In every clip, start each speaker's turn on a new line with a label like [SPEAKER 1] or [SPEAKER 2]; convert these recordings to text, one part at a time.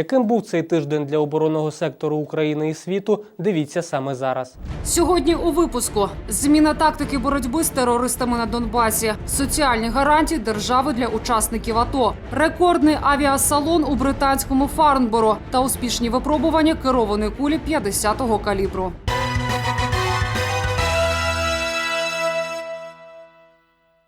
[SPEAKER 1] Яким був цей тиждень для оборонного сектору України і світу? Дивіться саме зараз.
[SPEAKER 2] Сьогодні у випуску зміна тактики боротьби з терористами на Донбасі, соціальні гарантії держави для учасників АТО, рекордний авіасалон у британському Фарнборо та успішні випробування керованої кулі 50-го калібру.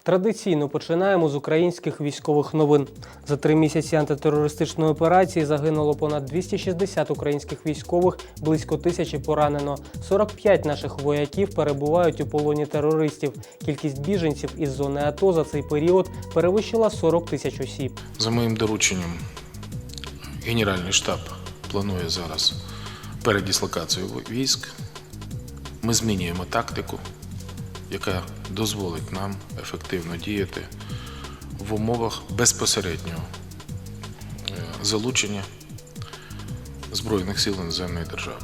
[SPEAKER 1] Традиційно починаємо з українських військових новин. За три місяці антитерористичної операції загинуло понад 260 українських військових, близько тисячі поранено. 45 наших вояків перебувають у полоні терористів. Кількість біженців із зони АТО за цей період перевищила 40 тисяч осіб.
[SPEAKER 3] За моїм дорученням, Генеральний штаб планує зараз передислокацію військ. Ми змінюємо тактику, яка дозволить нам ефективно діяти в умовах безпосереднього е, залучення Збройних сил іноземної держави.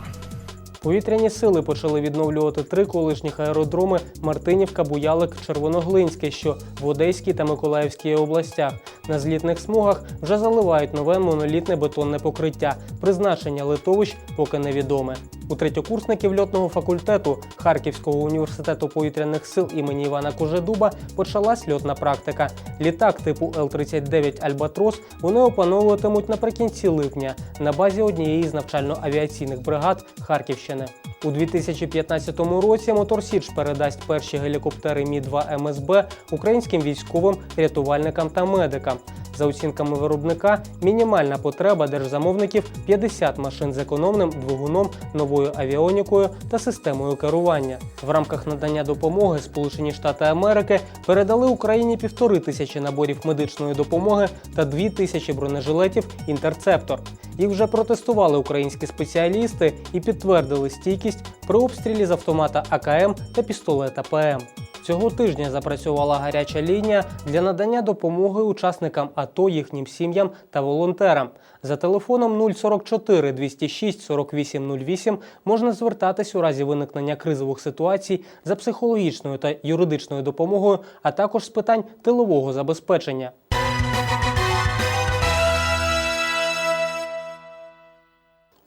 [SPEAKER 1] Повітряні сили почали відновлювати три колишніх аеродроми Мартинівка, Буялик, Червоноглинське, що в Одеській та Миколаївській областях. На злітних смугах вже заливають нове монолітне бетонне покриття. Призначення литовищ поки невідоме. У третьокурсників льотного факультету Харківського університету повітряних сил імені Івана Кожедуба почалась льотна практика. Літак типу Л-39 Альбатрос вони опановуватимуть наприкінці липня на базі однієї з навчально-авіаційних бригад Харківщини. У 2015 році Мотор Січ передасть перші гелікоптери Мі-2 МСБ українським військовим, рятувальникам та медикам. За оцінками виробника, мінімальна потреба держзамовників 50 машин з економним двигуном, новою авіонікою та системою керування. В рамках надання допомоги Сполучені Штати Америки передали Україні півтори тисячі наборів медичної допомоги та дві тисячі бронежилетів Інтерцептор. Їх вже протестували українські спеціалісти і підтвердили стійкість при обстрілі з автомата АКМ та пістолета ПМ. Цього тижня запрацювала гаряча лінія для надання допомоги учасникам АТО, їхнім сім'ям та волонтерам. За телефоном 044 206 4808 можна звертатись у разі виникнення кризових ситуацій за психологічною та юридичною допомогою, а також з питань тилового забезпечення.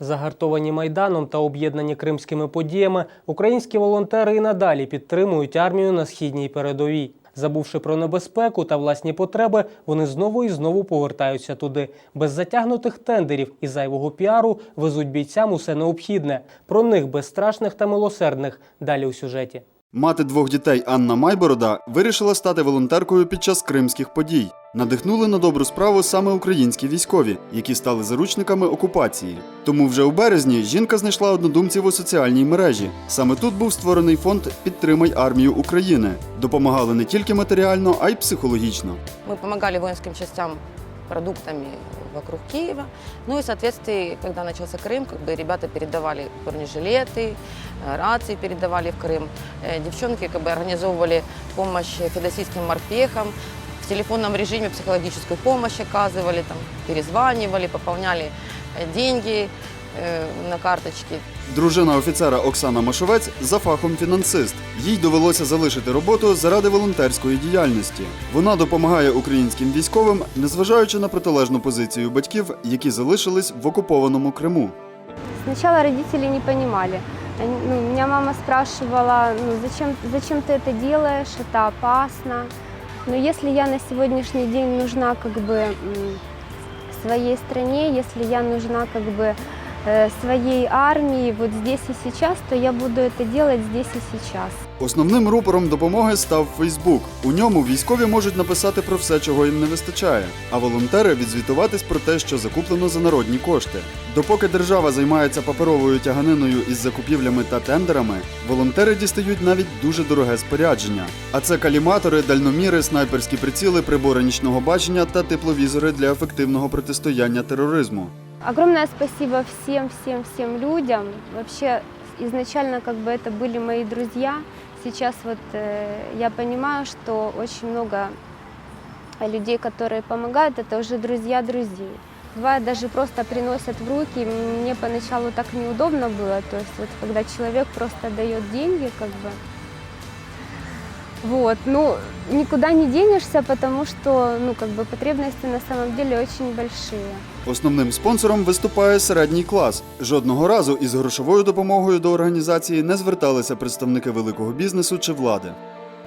[SPEAKER 1] Загартовані майданом та об'єднані кримськими подіями, українські волонтери і надалі підтримують армію на східній передовій. Забувши про небезпеку та власні потреби, вони знову і знову повертаються туди. Без затягнутих тендерів і зайвого піару везуть бійцям усе необхідне. Про них безстрашних та милосердних. Далі у сюжеті.
[SPEAKER 4] Мати двох дітей Анна Майборода вирішила стати волонтеркою під час кримських подій. Надихнули на добру справу саме українські військові, які стали заручниками окупації. Тому вже у березні жінка знайшла однодумців у соціальній мережі. Саме тут був створений фонд Підтримай армію України. Допомагали не тільки матеріально, а й психологічно.
[SPEAKER 5] Мы помогали воинским частям продуктами вокруг Киева. Ну и, в соответствии, когда начался Крым, как бы ребята передавали бронежилеты, э, рации передавали в Крым. Э, Девчонки как бы организовывали помощь федосийским морпехам, в телефонном режиме психологическую помощь оказывали, там, перезванивали, пополняли э, деньги э, на карточки.
[SPEAKER 4] Дружина офіцера Оксана Машовець за фахом фінансист. Їй довелося залишити роботу заради волонтерської діяльності. Вона допомагає українським військовим, незважаючи на протилежну позицію батьків, які залишились в окупованому Криму.
[SPEAKER 6] Сначала родители не понимали. Они- ну, меня мама спрашивала, ну, зачем, зачем ты это делаешь, это опасно. Но если я на сегодняшний день нужна как бы м, своей стране, если я нужна как бы э, своей армии вот здесь и сейчас, то я буду это делать здесь и сейчас.
[SPEAKER 4] Основним рупором допомоги став Фейсбук. У ньому військові можуть написати про все, чого їм не вистачає, а волонтери відзвітуватись про те, що закуплено за народні кошти. Допоки держава займається паперовою тяганиною із закупівлями та тендерами, волонтери дістають навіть дуже дороге спорядження. А це каліматори, дальноміри, снайперські приціли, прибори нічного бачення та тепловізори для ефективного протистояння тероризму.
[SPEAKER 6] Огромное спасибо всем, всем, всем людям. Вообще изначально как бы это были мои друзья. Сейчас вот э, я понимаю, что очень много людей, которые помогают, это уже друзья друзей. Бывает даже просто приносят в руки. Мне поначалу так неудобно было, то есть вот когда человек просто дает деньги, как бы Вот, ну, никуда не денешься, потому что, ну, как бы потребности на самом деле очень большие.
[SPEAKER 4] Основним спонсором виступає середній клас. Жодного разу із грошовою допомогою до організації не зверталися представники великого бізнесу чи влади.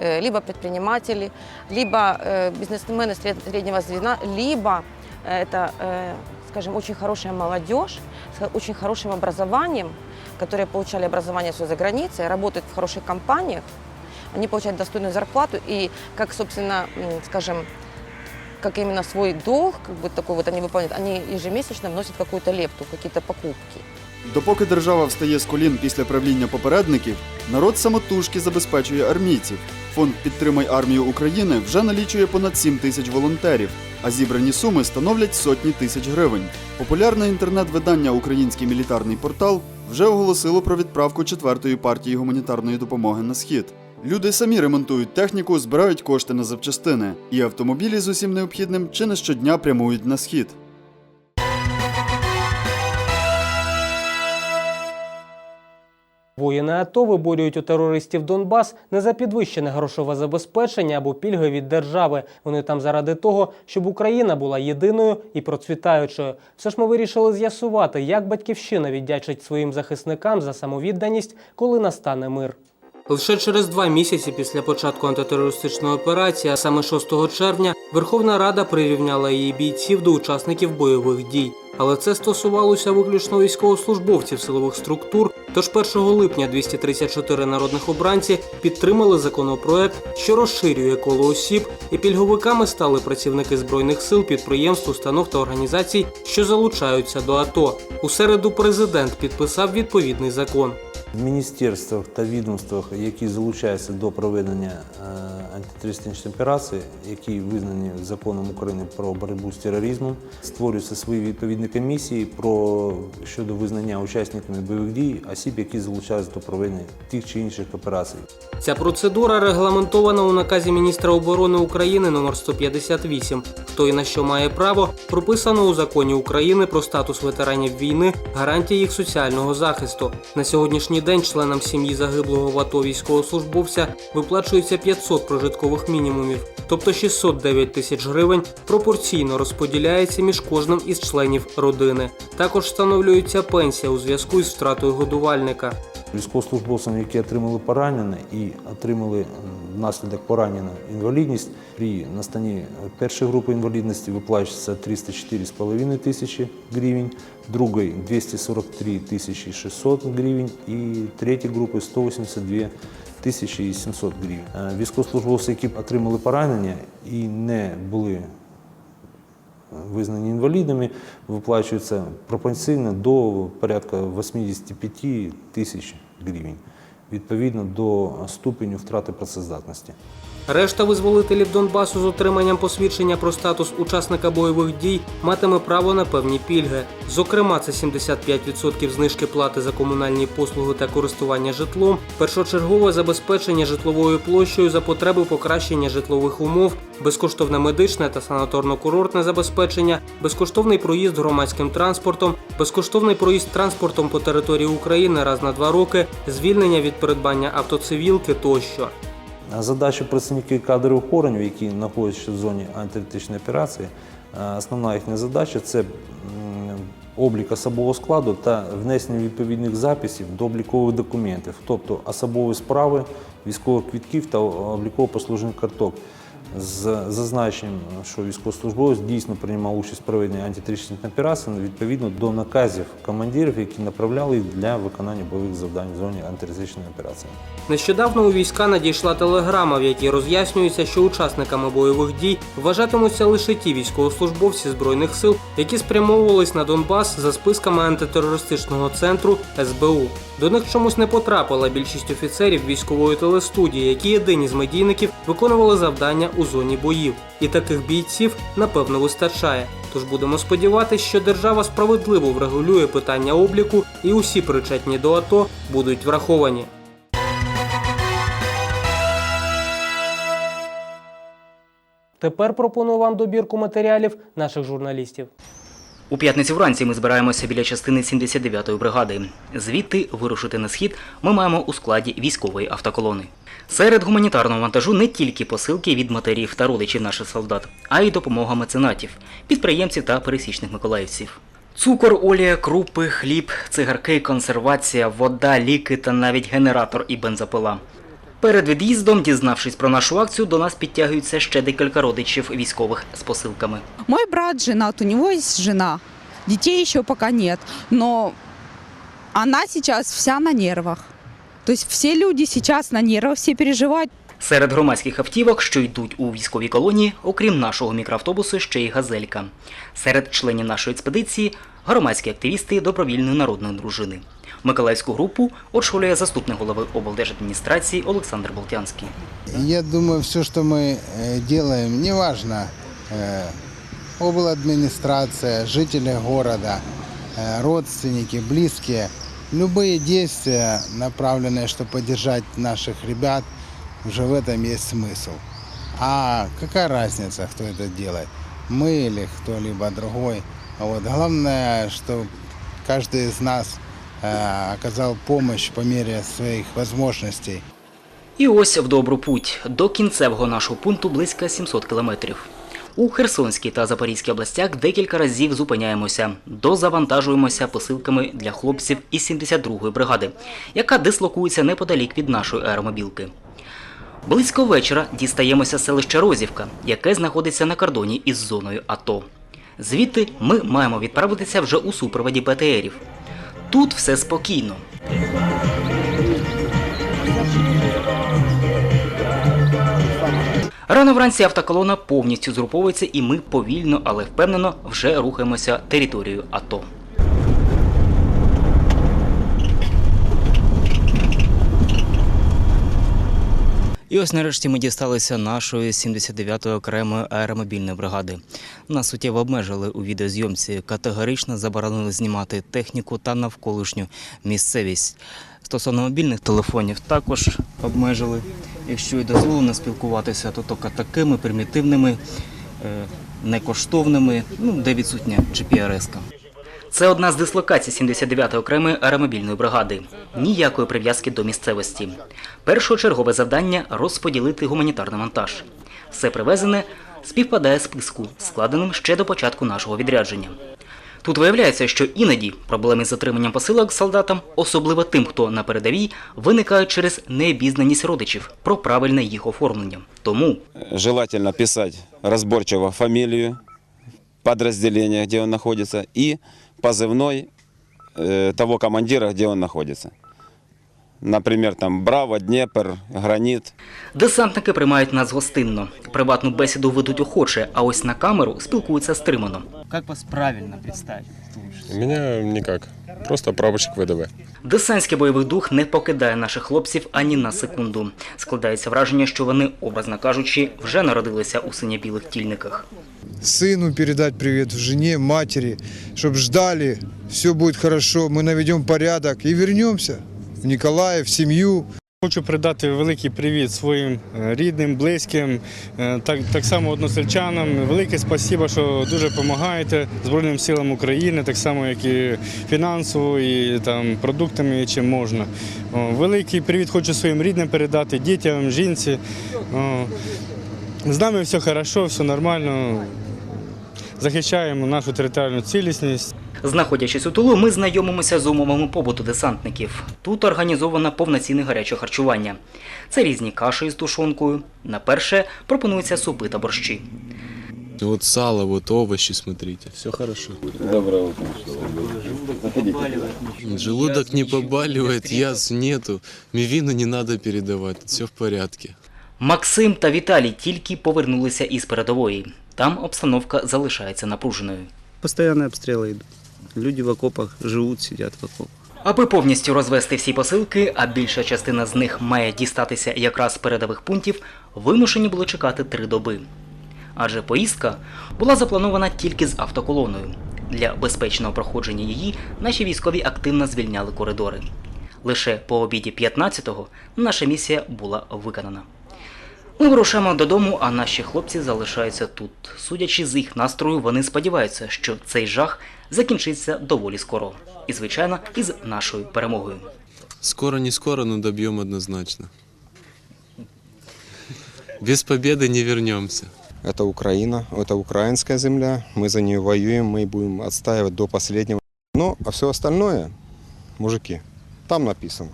[SPEAKER 5] Э, либо предприниматели, либо э, бизнесмены сред- среднего звена, либо э, это, э, скажем, очень хорошая молодежь с очень хорошим образованием, которые получали образование все за границей, работают в хороших компаниях, они получают достойную зарплату и, как, собственно, скажем, как именно свой долг, как бы такой вот они выполняют, они ежемесячно вносят какую-то лепту, какие-то покупки.
[SPEAKER 4] Допоки держава встає з колін після правління попередників, народ самотужки забезпечує армійців. Фонд Підтримай армію України вже налічує понад 7 тисяч волонтерів, а зібрані суми становлять сотні тисяч гривень. Популярне інтернет-видання Український мілітарний портал вже оголосило про відправку четвертої партії гуманітарної допомоги на схід. Люди самі ремонтують техніку, збирають кошти на запчастини, і автомобілі з усім необхідним чи не щодня прямують на схід.
[SPEAKER 1] Воїни АТО виборюють у терористів Донбас не за підвищене грошове забезпечення або пільги від держави. Вони там заради того, щоб Україна була єдиною і процвітаючою. Все ж ми вирішили з'ясувати, як батьківщина віддячить своїм захисникам за самовідданість, коли настане мир. Лише через два місяці після початку антитерористичної операції, а саме 6 червня, Верховна Рада прирівняла її бійців до учасників бойових дій. Але це стосувалося виключно військовослужбовців силових структур. Тож 1 липня 234 народних обранці підтримали законопроект, що розширює коло осіб, і пільговиками стали працівники збройних сил, підприємств, установ та організацій, що залучаються до АТО. У середу президент підписав відповідний закон.
[SPEAKER 7] В міністерствах та відомствах, які залучаються до проведення антитерористичної операції, які визнані законом України про боротьбу з тероризмом, створюються свої відповідні комісії про щодо визнання учасниками бойових дій осіб, які залучаються до проведення тих чи інших операцій.
[SPEAKER 1] Ця процедура регламентована у наказі міністра оборони України номер 158. Хто і на що має право, прописано у законі України про статус ветеранів війни, гарантії їх соціального захисту. На сьогоднішній день членам сім'ї загиблого в АТО військовослужбовця виплачується 500 прожиткових мінімумів, тобто 609 тисяч гривень пропорційно розподіляється між кожним із членів родини. Також встановлюється пенсія у зв'язку із втратою годувальника.
[SPEAKER 7] Військовослужбовцям, які отримали поранення і отримали внаслідок поранення інвалідність, при настанні першої групи інвалідності виплачується 304,5 тисячі гривень, другої 243 тисячі 600 гривень і третьої групи 182 тисячі 700 гривень. Е, Військовослужбовці, які отримали поранення і не були визнані інвалідами, виплачується пропорційно до порядка 85 тисяч гривень, відповідно до ступеню втрати працездатності.
[SPEAKER 1] Решта визволителів Донбасу з отриманням посвідчення про статус учасника бойових дій матиме право на певні пільги. Зокрема, це 75% знижки плати за комунальні послуги та користування житлом, першочергове забезпечення житловою площею за потреби покращення житлових умов, безкоштовне медичне та санаторно-курортне забезпечення, безкоштовний проїзд громадським транспортом, безкоштовний проїзд транспортом по території України раз на два роки, звільнення від придбання автоцивілки тощо.
[SPEAKER 7] Задача працівників кадрових органів, які знаходяться в зоні антитерористичної операції, е, основна їхня задача це облік особового складу та внесення відповідних записів до облікових документів, тобто особові справи, військових квітків та обліково-послужних карток. З зазначенням, що військовослужбовець дійсно приймав участь в проведенні антитерористичної операції відповідно до наказів командирів, які направляли для виконання бойових завдань в зоні антитерористичної операції.
[SPEAKER 1] Нещодавно у війська надійшла телеграма, в якій роз'яснюється, що учасниками бойових дій вважатимуться лише ті військовослужбовці збройних сил, які спрямовувались на Донбас за списками антитерористичного центру СБУ. До них чомусь не потрапила більшість офіцерів військової телестудії, які єдині з медійників виконували завдання у зоні боїв. І таких бійців напевно вистачає. Тож будемо сподіватися, що держава справедливо врегулює питання обліку, і усі причетні до АТО будуть враховані. Тепер пропоную вам добірку матеріалів наших журналістів.
[SPEAKER 8] У п'ятницю вранці ми збираємося біля частини 79-ї бригади. Звідти вирушити на схід ми маємо у складі військової автоколони. Серед гуманітарного вантажу не тільки посилки від матерів та родичів наших солдат, а й допомога меценатів, підприємців та пересічних миколаївців. Цукор, олія, крупи, хліб, цигарки, консервація, вода, ліки та навіть генератор і бензопила. Перед від'їздом, дізнавшись про нашу акцію, до нас підтягуються ще декілька родичів військових з посилками.
[SPEAKER 9] Мой брат женат, у него есть жена. Детей еще пока нет. Но она сейчас вся на нервах. То есть все люди сейчас на нервах, все переживают.
[SPEAKER 8] Серед громадських автівок, що йдуть у військовій колонії, окрім нашого мікроавтобусу, ще й газелька. Серед членів нашої експедиції громадські активісти добровільної народної дружини. Миколаївську групу очолює заступник голови облдержадміністрації Олександр Болтянський.
[SPEAKER 10] Я думаю, все, что мы э, делаем, неважно, э, обладминистрация, жители города, э, родственники, близкие, любые действия, направленные, чтобы поддержать наших ребят, уже в этом есть смысл. А какая разница, кто это делает? Мы или кто-либо другой? А вот главное, что каждый из нас э, оказал помощь по мере своих возможностей.
[SPEAKER 8] І ось в добру путь. До кінцевого нашого пункту близько 700 кілометрів. У Херсонській та Запорізькій областях декілька разів зупиняємося, дозавантажуємося посилками для хлопців із 72-ї бригади, яка дислокується неподалік від нашої аеромобілки. Близько вечора дістаємося селища Розівка, яке знаходиться на кордоні із зоною АТО. Звідти ми маємо відправитися вже у супроводі БТРів. Тут все спокійно. Рано вранці автоколона повністю згруповується, і ми повільно, але впевнено вже рухаємося територією АТО. І ось нарешті ми дісталися нашої 79-ї окремої аеромобільної бригади. Нас суттєво обмежили у відеозйомці, категорично заборонили знімати техніку та навколишню місцевість. Стосовно мобільних телефонів також обмежили. Якщо і дозволено спілкуватися, то тільки такими примітивними, е, некоштовними, ну, де відсутня GPRS-ка. Це одна з дислокацій 79-ї окремої аеромобільної бригади. Ніякої прив'язки до місцевості. Першочергове завдання розподілити гуманітарний вантаж. Все привезене співпадає списку, складеним ще до початку нашого відрядження. Тут виявляється, що іноді проблеми з затриманням посилок солдатам, особливо тим, хто на передовій, виникають через необізнаність родичів про правильне їх оформлення. Тому
[SPEAKER 11] желательно писати розборчиво фамілію, підрозділення, де він знаходиться, і позывной э, того командира, де он находится Например, там Браво, Днепр, Гранит.
[SPEAKER 8] десантники приймають нас гостинно. Приватну бесіду ведуть охоче, а ось на камеру спілкуються стримано. Як вас правильно представити?
[SPEAKER 12] Меня никак. Просто прапорщик ВДВ.
[SPEAKER 8] Десантський бойовий дух не покидає наших хлопців ані на секунду. Складається враження, що вони, образно кажучи, вже народилися у синьо-білих тільниках.
[SPEAKER 13] сыну передать привет, жене, матери, чтобы ждали, все будет хорошо, мы наведем порядок и вернемся в Николаев, в семью.
[SPEAKER 14] Хочу передати великий привіт своїм е, рідним, близьким, е, так, так само односельчанам. Велике спасибо, що дуже допомагаєте Збройним силам України, так само, як і фінансово, і там продуктами, чим можна. Великий привіт хочу своїм рідним передати, дітям, жінці. З нами все хорошо, все нормально. Захищаємо нашу територіальну цілісність.
[SPEAKER 8] Знаходячись у Тулу, ми знайомимося з умовами побуту десантників. Тут організовано повноцінне гаряче харчування. Це різні каші з тушонкою. На перше пропонуються супи та борщі.
[SPEAKER 12] Вот сало, вот овощи, смотрите. Все хорошо.
[SPEAKER 11] Доброе утро.
[SPEAKER 12] Желудок не побаливает, язв нету. Мивину не надо передавать. Все в порядке.
[SPEAKER 8] Максим та Віталій тільки повернулися із передової. Там обстановка залишається напруженою.
[SPEAKER 15] Постоянные обстрелы идут. Люди в окопах живут, сидят в окопах.
[SPEAKER 8] Аби повністю розвести всі посилки, а більша частина з них має дістатися якраз передових пунктів, вимушені були чекати три доби. Адже поїздка була запланована тільки з автоколоною. Для безпечного проходження її наші військові активно звільняли коридори. Лише по обіді 15-го наша місія була виконана. Ми вирушаємо додому, а наші хлопці залишаються тут. Судячи з їх настрою, вони сподіваються, що цей жах закінчиться доволі скоро. І, звичайно, із нашою перемогою.
[SPEAKER 12] Скоро не скоро, но добьем однозначно. Без победы не вернемся.
[SPEAKER 16] Это Украина, это украинская земля, мы за нее воюем, мы будем отстаивать до последнего. Ну, а все остальное, мужики, там написано.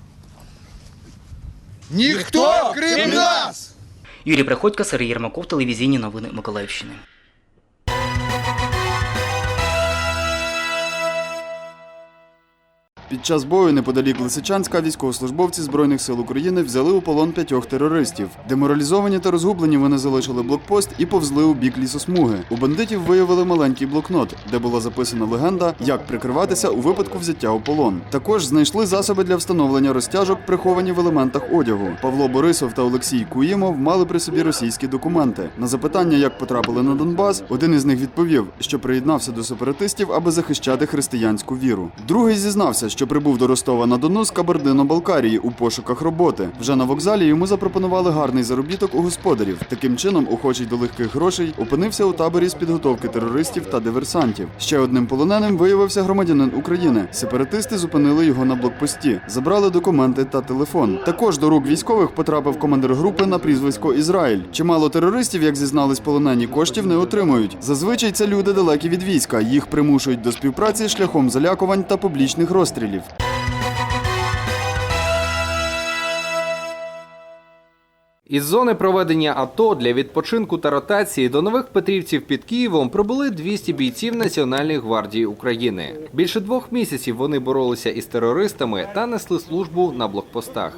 [SPEAKER 13] Никто, крім нас!
[SPEAKER 8] Юрій Приходько, Сергій Єрмаков, телевізійні новини Миколаївщини.
[SPEAKER 4] Під час бою неподалік Лисичанська військовослужбовці Збройних сил України взяли у полон п'ятьох терористів. Деморалізовані та розгублені вони залишили блокпост і повзли у бік лісосмуги. У бандитів виявили маленький блокнот, де була записана легенда, як прикриватися у випадку взяття у полон. Також знайшли засоби для встановлення розтяжок, приховані в елементах одягу. Павло Борисов та Олексій Куїмов мали при собі російські документи. На запитання, як потрапили на Донбас, один із них відповів, що приєднався до сепаратистів, аби захищати християнську віру. Другий зізнався, що прибув до Ростова на Дону з Кабардино-Балкарії у пошуках роботи. Вже на вокзалі йому запропонували гарний заробіток у господарів. Таким чином, охочий до легких грошей, опинився у таборі з підготовки терористів та диверсантів. Ще одним полоненим виявився громадянин України. Сепаратисти зупинили його на блокпості, забрали документи та телефон. Також до рук військових потрапив командир групи на прізвисько Ізраїль. Чимало терористів, як зізнались полонені, коштів не отримують. Зазвичай це люди далекі від війська. Їх примушують до співпраці шляхом залякувань та публічних розстрілів.
[SPEAKER 17] Із зони проведення АТО для відпочинку та ротації до нових Петрівців під Києвом прибули 200 бійців Національної гвардії України. Більше двох місяців вони боролися із терористами та несли службу на блокпостах.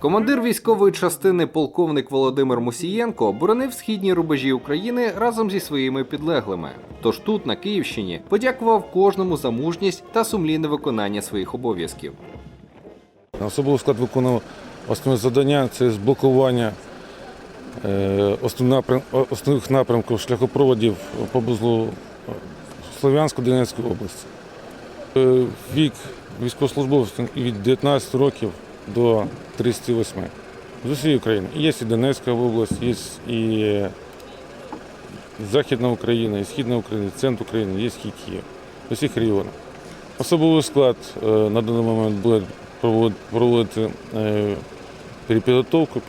[SPEAKER 17] Командир військової частини полковник Володимир Мусієнко боронив східні рубежі України разом зі своїми підлеглими. Тож тут, на Київщині, подякував кожному за мужність та сумлінне виконання своїх обов'язків.
[SPEAKER 18] Особовий склад виконував основне завдання це блокування е, основних напрямків шляхопроводів поблизу Слов'янської Донецької області. Е, Вік військовослужбовців від 19 років до 38 з усієї України. Є і Донецька область, є і Західна Україна, і Східна Україна, і Центр України, є і Київ. Усіх регіонів. Особовий склад е, на даний момент буде проводити е, перепідготовку,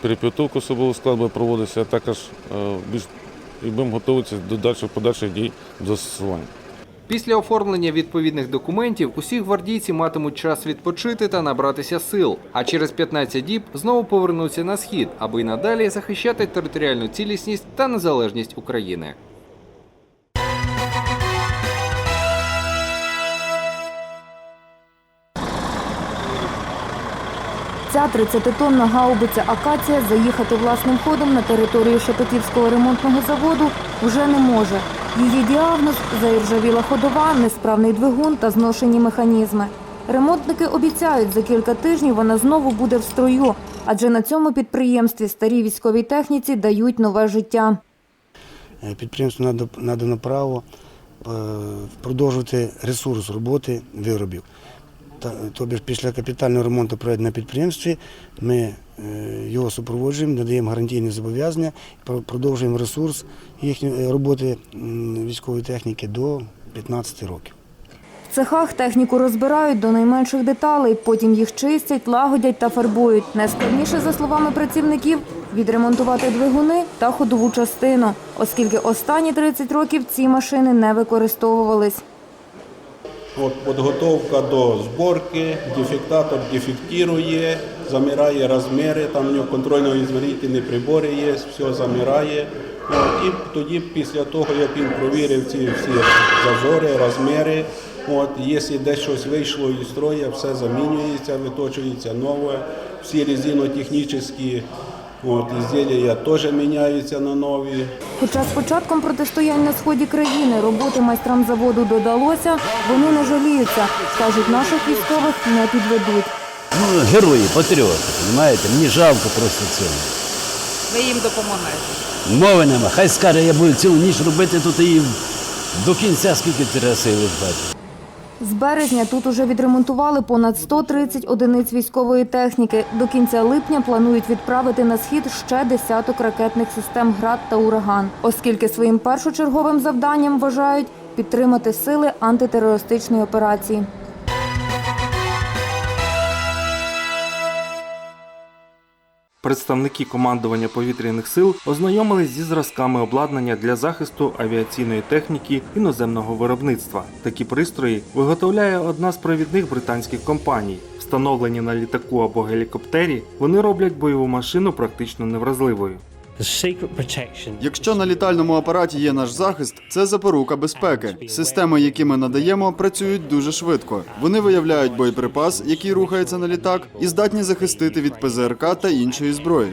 [SPEAKER 18] перепідготовку особового складу буде проводитися, а також е, і будемо готуватися до подальших дій застосування.
[SPEAKER 17] Після оформлення відповідних документів усі гвардійці матимуть час відпочити та набратися сил, а через 15 діб знову повернуться на схід, аби й надалі захищати територіальну цілісність та незалежність України.
[SPEAKER 19] Ця 30-тонна гаубиця Акація заїхати власним ходом на територію Шепетівського ремонтного заводу вже не може. Її діагноз заіржавіла ходова, несправний двигун та зношені механізми. Ремонтники обіцяють, за кілька тижнів вона знову буде в строю, адже на цьому підприємстві старій військовій техніці дають нове життя.
[SPEAKER 20] Е, Підприємству надано право е, продовжувати ресурс роботи виробів. Тобто після капітального ремонту проведення на підприємстві ми його супроводжуємо, надаємо гарантійні зобов'язання, продовжуємо ресурс їхньої е, роботи військової техніки до 15 років.
[SPEAKER 19] В цехах техніку розбирають до найменших деталей, потім їх чистять, лагодять та фарбують. Найскладніше, за словами працівників, відремонтувати двигуни та ходову частину, оскільки останні 30 років ці машини не використовувались.
[SPEAKER 21] От підготовка до зборки, дефектатор дефектує, замирає розміри, там у нього контрольно-ізмірительні прибори є, все замирає. От, і тоді, після того, як він провірив ці всі зазори, розміри, от, якщо десь щось вийшло із строя, все замінюється, виточується нове. Всі резинотехнічні от, ізділля теж міняються на нові.
[SPEAKER 19] Хоча з початком протистоянь на сході країни роботи майстрам заводу додалося, вони не жаліються. Кажуть, наших військових не підведуть.
[SPEAKER 22] Ну, герої, патріоти, розумієте? Мені жалко просто цього.
[SPEAKER 23] Ви їм допомагаєте.
[SPEAKER 22] Мови нема. Хай скаже, я буду цілу ніч робити тут і до кінця, скільки треба сили вдати.
[SPEAKER 19] З березня тут уже відремонтували понад 130 одиниць військової техніки. До кінця липня планують відправити на схід ще десяток ракетних систем «Град» та «Ураган», оскільки своїм першочерговим завданням вважають підтримати сили антитерористичної операції.
[SPEAKER 24] Представники командування повітряних сил ознайомились зі зразками обладнання для захисту авіаційної техніки іноземного виробництва. Такі пристрої виготовляє одна з провідних британських компаній. Встановлені на літаку або гелікоптері, вони роблять бойову машину практично невразливою.
[SPEAKER 4] Якщо на літальному апараті є наш захист, це запорука безпеки. Системи, які ми надаємо, працюють дуже швидко. Вони виявляють боєприпас, який рухається на літак, і здатні захистити від ПЗРК та іншої зброї.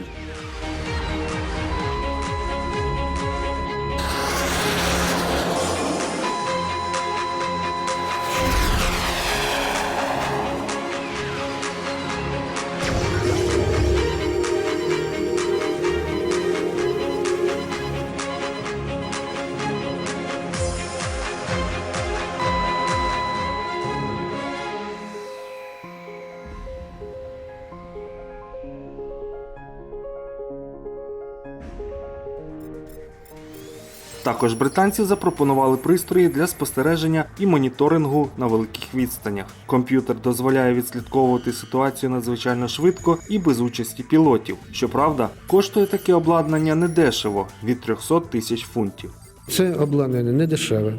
[SPEAKER 24] Також британці запропонували пристрої для спостереження і моніторингу на великих відстанях. Комп'ютер дозволяє відслідковувати ситуацію надзвичайно швидко і без участі пілотів. Щоправда, коштує таке обладнання недешево від 300 тисяч фунтів.
[SPEAKER 25] Це обладнання не дешеве.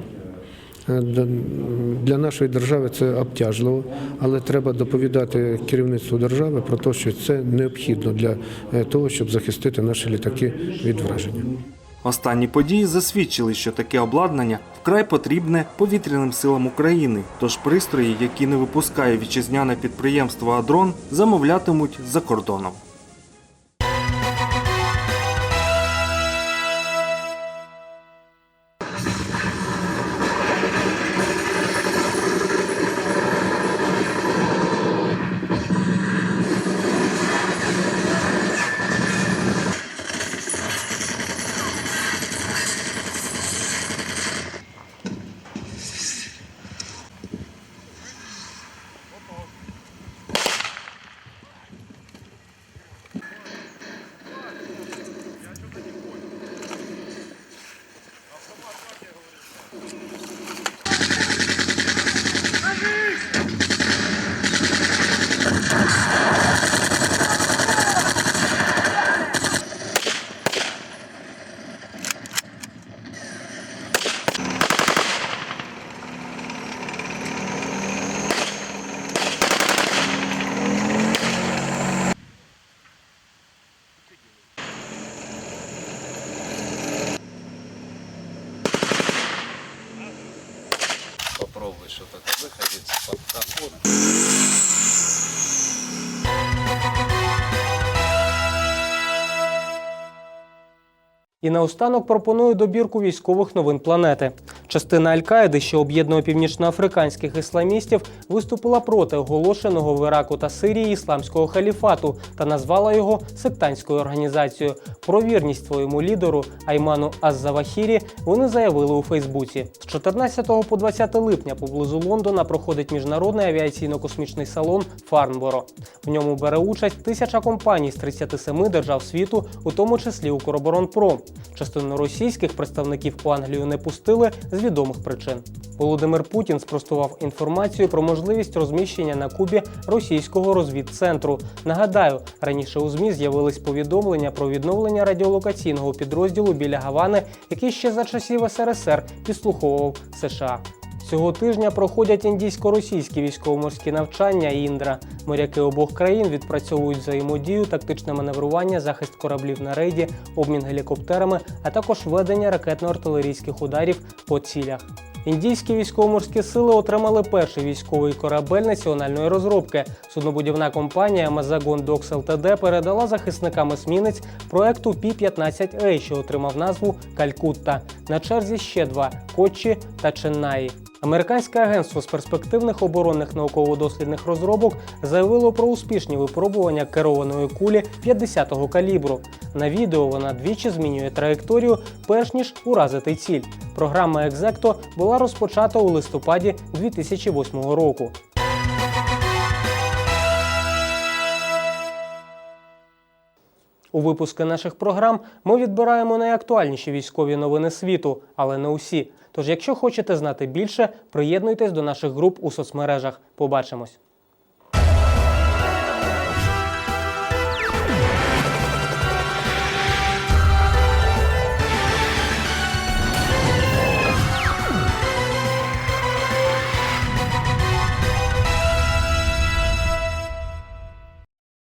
[SPEAKER 25] Е, Для нашої держави це обтяжливо, але треба доповідати керівництву держави про те, що це необхідно для е, того, щоб захистити наші літаки від враження.
[SPEAKER 24] Останні події засвідчили, що таке обладнання вкрай потрібне повітряним силам України. Тож пристрої, які не випускає вітчизняне підприємство Адрон, замовлятимуть за кордоном.
[SPEAKER 12] Попробуй что-то выходить под капот.
[SPEAKER 1] І наостанок пропоную добірку військових новин планети. Частина Аль-Каїди, що об'єднує північноафриканських ісламістів, виступила проти оголошеного в Іраку та Сирії ісламського халіфату та назвала його сектантською організацією. Про вірність своєму лідеру Айману Аззавахірі вони заявили у Фейсбуці. З 14 по 20 липня поблизу Лондона проходить міжнародний авіаційно-космічний салон Фарнборо. В ньому бере участь тисяча компаній з 37 держав світу, у тому числі Укроборонпром. Частину російських представників у Англію не пустили з відомих причин. Володимир Путін спростував інформацію про можливість розміщення на Кубі російського розвідцентру. Нагадаю, раніше у ЗМІ з'явились повідомлення про відновлення радіолокаційного підрозділу біля Гавани, який ще за часів СРСР підслуховував США. Цього тижня проходять індійсько-російські військово-морські навчання Індра. Моряки обох країн відпрацьовують взаємодію, тактичне маневрування, захист кораблів на рейді, обмін гелікоптерами, а також ведення ракетно-артилерійських ударів по цілях. Індійські військово-морські сили отримали перший військовий корабель національної розробки. Суднобудівна компанія Mazagon Docks Ltd передала захисникам есмінець проекту Пі-15А, що отримав назву Калькутта. На черзі ще два Кочі та Ченнаї. Американське агентство з перспективних оборонних науково-дослідних розробок заявило про успішні випробування керованої кулі 50-го калібру. На відео вона двічі змінює траєкторію, перш ніж уразити ціль. Програма Екзекто була розпочата у листопаді 2008 року. У випуски наших програм ми відбираємо найактуальніші військові новини світу, але не усі. Тож, якщо хочете знати більше, приєднуйтесь до наших груп у соцмережах. Побачимось!